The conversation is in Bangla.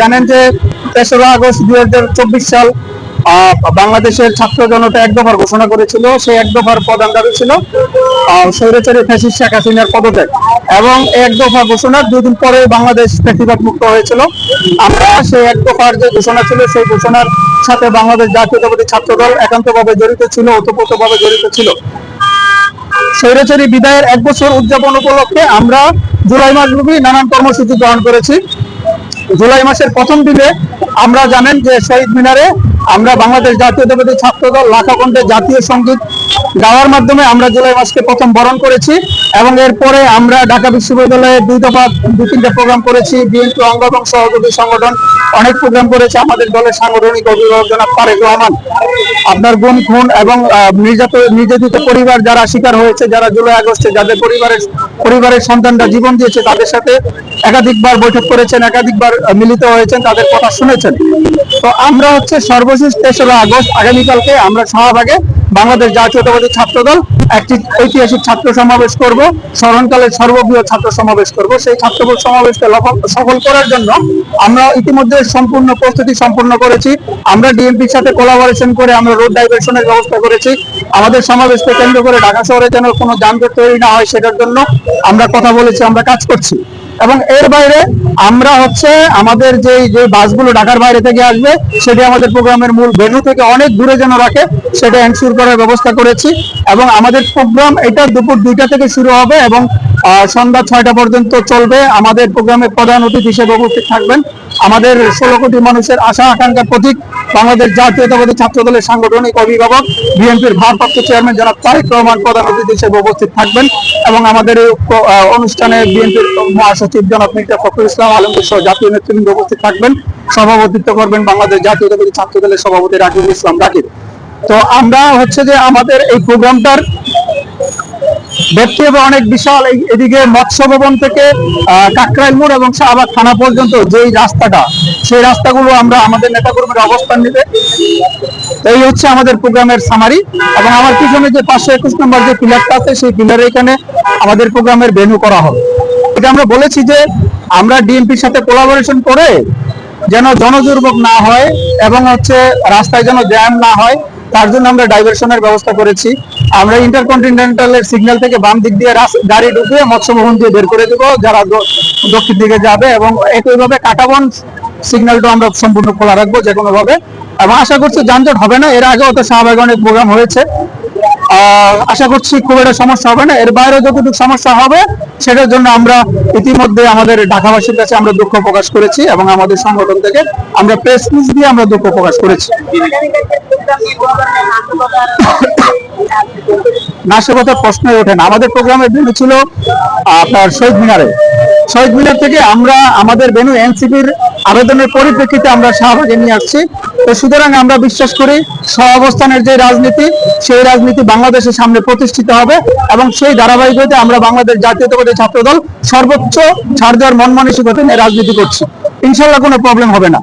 জানেন যে তেসরা আগস্ট দুই চব্বিশ সাল বাংলাদেশের ছাত্র জনতা এক দফার ঘোষণা করেছিল, সেই এক দফার প্রধান দাবি ছিল স্বৈরাচারী ফ্যাসিস শেখ হাসিনার পদত্যাগ। এবং এক দফা ঘোষণার দুদিন পরে বাংলাদেশ ফ্যাসিবাদ মুক্ত হয়েছিল। আমরা সেই এক দফার যে ঘোষণা ছিল, সেই ঘোষণার সাথে বাংলাদেশ জাতীয়তাবাদী ছাত্র দল একান্তভাবে জড়িত ছিল, ওতপ্রোতভাবে জড়িত ছিল। স্বৈরাচারী বিদায়ের এক বছর উদযাপন উপলক্ষে আমরা জুলাই মাস মাসব্যাপী নানান কর্মসূচি গ্রহণ করেছি। জুলাই মাসের প্রথম দিনে আমরা জানেন যে শহীদ মিনারে আমরা বাংলাদেশ জাতীয়তাবাদী ছাত্র দল লাখাকণ্ঠে জাতীয় সংগীত গাওয়ার মাধ্যমে আমরা জুলাই মাসকে প্রথম বরণ করেছি এবং এরপরে আমরা ঢাকা বিশ্ববিদ্যালয়ে দুই দফা দুই তিনটা প্রোগ্রাম করেছি বিএনপি অঙ্গ এবং সহযোগী সংগঠন। অনেক প্রোগ্রাম করেছে আমাদের দলের সাংগঠনিক অভিভাবক জনাব তারেক রহমান। আপনার গুম খুন এবং আহ, নির্যাতিত নির্যাতিত পরিবার যারা শিকার হয়েছে যারা জুলাই আগস্টে যাদের পরিবারের পরিবারের সন্তানরা জীবন দিয়েছে তাদের সাথে একাধিকবার বৈঠক করেছেন একাধিকবার মিলিত হয়েছেন তাদের কথা শুনেছেন। তো আমরা হচ্ছে সর্বশেষ তেসরা আগস্ট, আগামীকালকে আমরা শাহবাগে বাংলাদেশ জাতীয়তাবাদী ছাত্র দল একটি ঐতিহাসিক ছাত্র সমাবেশ করব, স্মরণকালের সর্ববৃহৎ ছাত্র সমাবেশ করব। সেই ছাত্র সমাবেশকে সফল করার জন্য আমরা ইতিমধ্যে সম্পূর্ণ প্রস্তুতি সম্পূর্ণ করেছি। আমরা ডিএমপির সাথে কোলাবোরেশন করে আমরা রোড ডাইভারশনের ব্যবস্থা করেছি। আমাদের সমাবেশকে কেন্দ্র করে ঢাকা শহরে যেন কোনো যানজট তৈরি না হয় সেটার জন্য আমরা কথা বলেছি, আমরা কাজ করছি। এবং এর বাইরে আমরা হচ্ছে আমাদের যে যে বাসগুলো ঢাকার বাইরে থেকে আসবে, সেটি আমাদের প্রোগ্রামের মূল ভেন্যু থেকে অনেক দূরে যেন রাখে, সেটা এনশিওর করার ব্যবস্থা করেছি। এবং আমাদের প্রোগ্রাম এটা দুপুর দুইটা থেকে শুরু হবে এবং সন্ধ্যা ছয়টা পর্যন্ত চলবে। আমাদের প্রোগ্রামের প্রধান অতিথি হিসেবে উপস্থিত থাকবেন। আমাদের ষোলো কোটি মানুষের আশা আকাঙ্ক্ষার প্রতীক বাংলাদেশ জাতীয়তাবাদী ছাত্র দলের সাংগঠনিক অভিভাবক, বিএনপির ভারপ্রাপ্ত চেয়ারম্যান জনাব তারেক রহমান প্রধান অতিথি হিসেবে উপস্থিত থাকবেন এবং আমাদের এই অনুষ্ঠানে বিএনপির মহাসচিব জনাব মির্জা ফখরুল ইসলাম আলমগীর সহ জাতীয় নেতৃবৃন্দ উপস্থিত থাকবেন। সভাপতিত্ব করবেন বাংলাদেশ জাতীয়তাবাদী ছাত্র দলের সভাপতি রাকিবুল ইসলাম রাকিব। তো আমরা হচ্ছে যে আমাদের এই প্রোগ্রামটার ব্যক্তি হবে অনেক বিশাল এদিকে মৎস্য ভবন থেকে কাকরাইল মোড় এবং শাহবাগ থানা পর্যন্ত যেই রাস্তাটা, সেই রাস্তাগুলো আমরা আমাদের নেতাকর্মীর অবস্থান নেবে। এই হচ্ছে আমাদের প্রোগ্রামের সামারি এবং আমার পিছনে যে পাঁচশো একুশ নম্বর যে পিলারটা আছে, সেই পিলারে এখানে আমাদের প্রোগ্রামের ভেনু করা হবে। এটা আমরা বলেছি যে আমরা ডিএমপির সাথে কোলাবোরেশন করে যেন জনদুর্ভোগ না হয় এবং হচ্ছে রাস্তায় যেন জ্যাম না হয়। তার জন্য আমরা ডাইভারশনের ব্যবস্থা করেছি। আমরা ইন্টারকন্টিনেন্টালের সিগন্যাল থেকে বাম দিক দিয়ে গাড়ি ঢুকিয়ে মৎস্য ভবন দিয়ে বের করে দেবো, যারা দক্ষিণ দিকে যাবে এবং একইভাবে কাটাবন সিগন্যালটা আমরা সম্পূর্ণ খোলা রাখব যে কোনোভাবে এবং আশা করছি যানজট হবে না, এর আগেও তো শাহবাগে অনেক প্রোগ্রাম হয়েছে। আশা করছি খুব একটা সমস্যা হবে না। এর বাইরে যতটুকু সমস্যা হবে, সেটার জন্য আমরা ইতিমধ্যে আমাদের ঢাকাবাসীর কাছে আমরা দুঃখ প্রকাশ করেছি এবং আমাদের সংগঠন থেকে আমরা প্রেস নিউজ দিয়ে আমরা দুঃখ প্রকাশ করেছি। নাশকতার প্রশ্নই ওঠে না। আমাদের প্রোগ্রামের ভেনু ছিল আপনার শহীদ মিনারে। শহীদ মিনার থেকে আমরা, আমাদের ভেনু এনসিপির আবেদনের পরিপ্রেক্ষিতে আমরা শাহবাগে নিয়ে আসছি। তো সুতরাং আমরা বিশ্বাস করি সহাবস্থানের যে রাজনীতি, সেই রাজনীতি বাংলাদেশের সামনে প্রতিষ্ঠিত হবে এবং সেই ধারাবাহিকতে আমরা বাংলাদেশ জাতীয়তাবাদী ছাত্র দল সর্বোচ্চ ছাড় দেওয়ার মন মানসিকতা নিয়ে রাজনীতি করছি। ইনশাল্লাহ কোনো প্রবলেম হবে না।